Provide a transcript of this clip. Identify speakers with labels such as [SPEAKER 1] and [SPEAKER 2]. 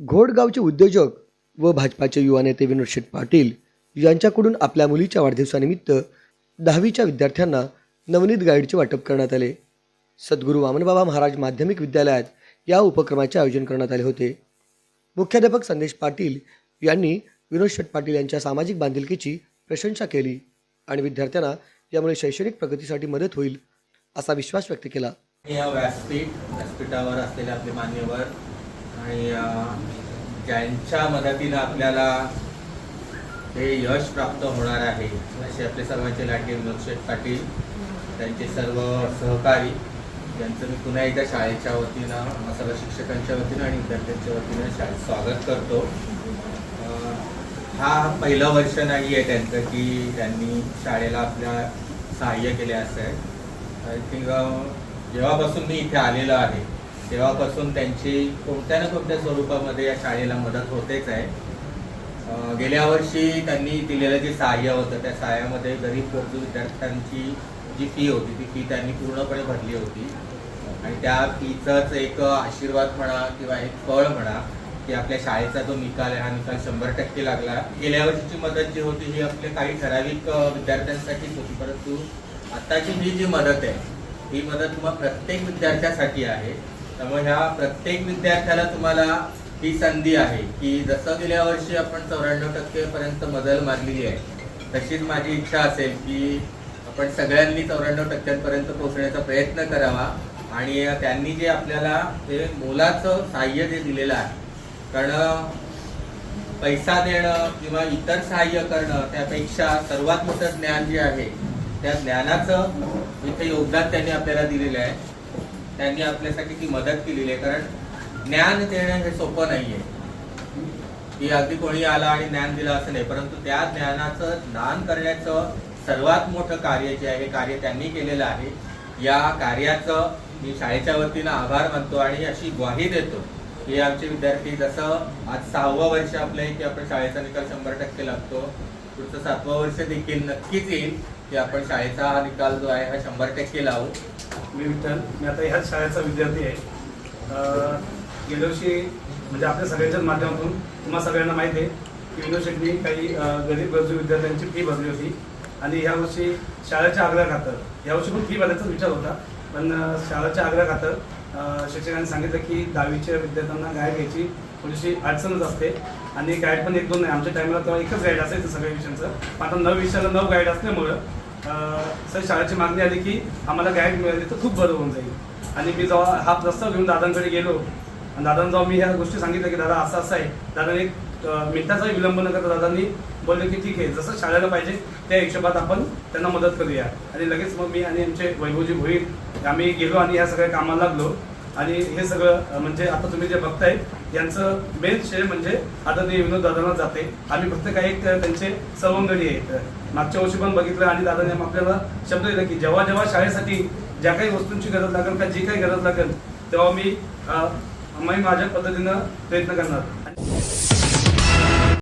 [SPEAKER 1] घोडगावचे उद्योजक व भाजपाचे युवा नेते विनोद शेठ पाटील यांच्याकडून आपल्या मुलीच्या वाढदिवसानिमित्त दहावीच्या विद्यार्थ्यांना नवनीत गाईडचे वाटप करण्यात आले. सद्गुरू वामनबाबा महाराज माध्यमिक विद्यालयात या उपक्रमाचे आयोजन करण्यात आले होते. मुख्याध्यापक संदेश पाटील यांनी विनोद शेठ पाटील यांच्या सामाजिक बांधिलकीची प्रशंसा केली आणि विद्यार्थ्यांना यामुळे शैक्षणिक प्रगतीसाठी मदत होईल असा विश्वास व्यक्त केला.
[SPEAKER 2] या व्यासपीठ व्यासपीठावर असलेले आपले मान्यवर आणि ज्यांच्या मदतीनं आपल्याला हे यश प्राप्त होणार आहे असे आपले सर्वांचे लाडके विनोद शेठ पाटील त्यांचे सर्व सहकारी ज्यांचं मी पुन्हा एकदा शाळेच्या वतीनं सर्व शिक्षकांच्या वतीनं आणि विद्यार्थ्यांच्या वतीनं शाळेत स्वागत करतो. हा पहिलं वर्ष नाही आहे त्यांचं की त्यांनी शाळेला आपल्या सहाय्य केले असं आहे. आय थिंक जेव्हापासून मी इथे आलेलो आहे तेव्हापासून त्यांची कोणत्या ना कोणत्या स्वरूपामध्ये या शाळेला मदत होतेच आहे. गेल्या वर्षी त्यांनी दिलेलं जे सहाय्य होतं त्या सहाय्यामध्ये गरीब गरजू विद्यार्थ्यांची जी फी होती ती फी त्यांनी पूर्णपणे भरली होती. आणि त्या फीचाच एक आशीर्वाद म्हणा किंवा एक फळ म्हणा की आपल्या शाळेचा जो निकाल आहे हा निकाल शंभर टक्के लागला. गेल्या वर्षीची मदत जी होती ही आपल्या काही ठराविक विद्यार्थ्यांसाठीच होती. परंतु आताची ही जी मदत आहे ही मदत मग प्रत्येक विद्यार्थ्यासाठी आहे. त्यामुळे ह्या प्रत्येक विद्यार्थ्याला तुम्हाला ही संधी आहे की जसं गेल्या वर्षी आपण चौऱ्याण्णव टक्केपर्यंत मजल मारलेली आहे तशीच माझी इच्छा असेल की आपण सगळ्यांनी चौऱ्याण्णव टक्क्यांपर्यंत पोहोचण्याचा प्रयत्न करावा आणि त्यांनी जे आपल्याला हे मोलाचं सहाय्य जे दिलेलं आहे कारण पैसा देणं किंवा इतर सहाय्य करणं त्यापेक्षा सर्वात मोठं ज्ञान जे आहे त्या ज्ञानाचं इथे योगदान त्यांनी आपल्याला दिलेलं आहे. त्यांनी आपल्यासाठी ती मदत केलेली आहे. कारण ज्ञान देणं हे सोपं नाहीये. की अगदी कोणी आला आणि ज्ञान दिलं असं नाही. परंतु त्या ज्ञानाचं दान करण्याचं सर्वात मोठं कार्य जे आहे हे कार्य त्यांनी केलेलं आहे. या कार्याचं मी शाळेच्या वतीनं आभार मानतो आणि अशी ग्वाही देतो की आमचे विद्यार्थी जसं आज सहावं वर्ष आपलं आहे की आपण शाळेचा निकाल शंभर टक्के लागतो पुढचं सातवं वर्ष देखील नक्कीच येईल की आपण शाळेचा हा निकाल जो आहे हा शंभर टक्के लावू.
[SPEAKER 3] मी विठ्ठल मी आता ह्याच शाळेचा विद्यार्थी आहे. गेल्या वर्षी म्हणजे आपल्या सगळ्यांच्याच माध्यमातून तुम्हाला सगळ्यांना माहिती आहे की विनोद शेट्टी काही गरीब गरजू विद्यार्थ्यांची फी भरली होती. आणि यावर्षी शाळेच्या आग्रह खातर यावर्षी पण फी भरायचाच विचार होता पण शाळेच्या आग्रह खातर शिक्षकांनी सांगितलं की दहावीच्या विद्यार्थ्यांना गाय घ्यायची म्हणजे थोडीशी अडचणच असते. आणि गाईड पण एक दोन नाही. आमच्या टायमाला तेव्हा एकच गाईड असायचं सगळ्या विषयांचं. पण आता नऊ विषयाला नऊ गाईड असल्यामुळं सर शाळेची मागणी आली की आम्हाला गाईड मिळाली तर खूप बरं होऊन जाईल. आणि मी जेव्हा हा प्रस्ताव घेऊन दादांकडे गेलो आणि दादांना जेव्हा मी ह्या गोष्टी सांगितल्या की दादा असं असं आहे. दादाने एक अं, मिनिटाचाही विलंब न करता दादांनी बोलले की ठीक आहे जसं शाळेला पाहिजे त्या हिशोबात आपण त्यांना मदत करूया. आणि लगेच मग मी आणि आमचे वैभवजी भोईर आम्ही गेलो आणि ह्या सगळ्या कामाला लागलो. आणि हे सगळं म्हणजे आता तुम्ही जे बघताय यांचं मेन श्रेय म्हणजे आदरणीय विनोद दादांना जाते. आम्ही फक्त काही एक त्यांचे सवंगडी आहेत. मागच्या वर्षी पण बघितलं आणि दादाने आपल्याला शब्द दिला की जेव्हा जेव्हा शाळेसाठी ज्या काही वस्तूंची गरज लागेल का जी काही गरज लागेल तेव्हा मी मी माझ्या पद्धतीनं प्रयत्न करणार.